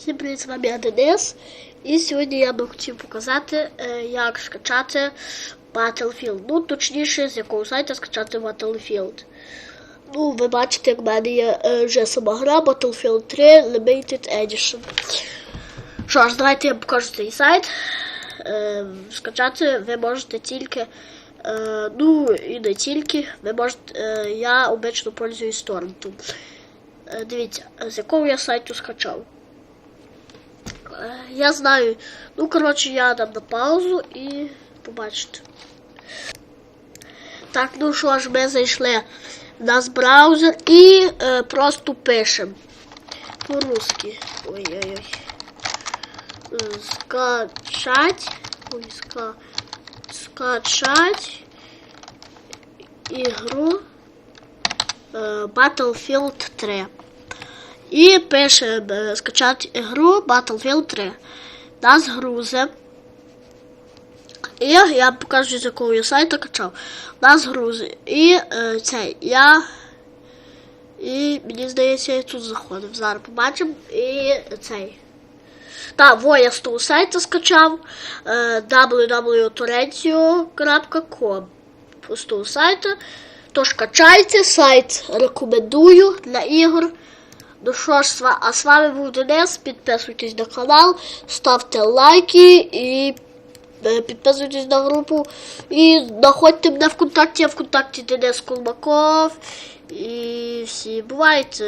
Всім привіт, з вами я Денис. І сьогодні я би хотів показати, е, як скачати Battlefield. Ну, точніше, з якого сайту скачати Battlefield. Ну, ви бачите, як в мене є е, вже сама гра Battlefield 3 Limited Edition. Що ж, давайте я покажу цей сайт. Е, скачати ви можете тільки. Ну і не тільки. Ви можете, я обично пользуюсь торрентом. Дивіться, з якого я сайту скачав. Е, Я знаю. Ну, коротше, я дам на паузу і побачите. Так, ну що ж, ми зайшли в наш браузер і е, просто пишемо по-русски. Ой-ой-ой. Е, Скачать. Ой, ска... Скачать ігру е, Battlefield 3. І пише е, скачати ігру Battlefield 3. Нас грузе. І я покажу, з якого я сайту качав. Нас грузи. І е, цей я. І мені здається, я тут заходив. Зараз побачимо. І цей. Так, во я з того сайту скачав е, www.torrentio.com з того сайту. Тож качайте сайт, рекомендую для ігор. Ну що ж, а з вами був Денис. Підписуйтесь на канал, ставте лайки і е, підписуйтесь на групу. І знаходьте мене в контакті, я в контакті Денис Колмаков. І всі бувайте.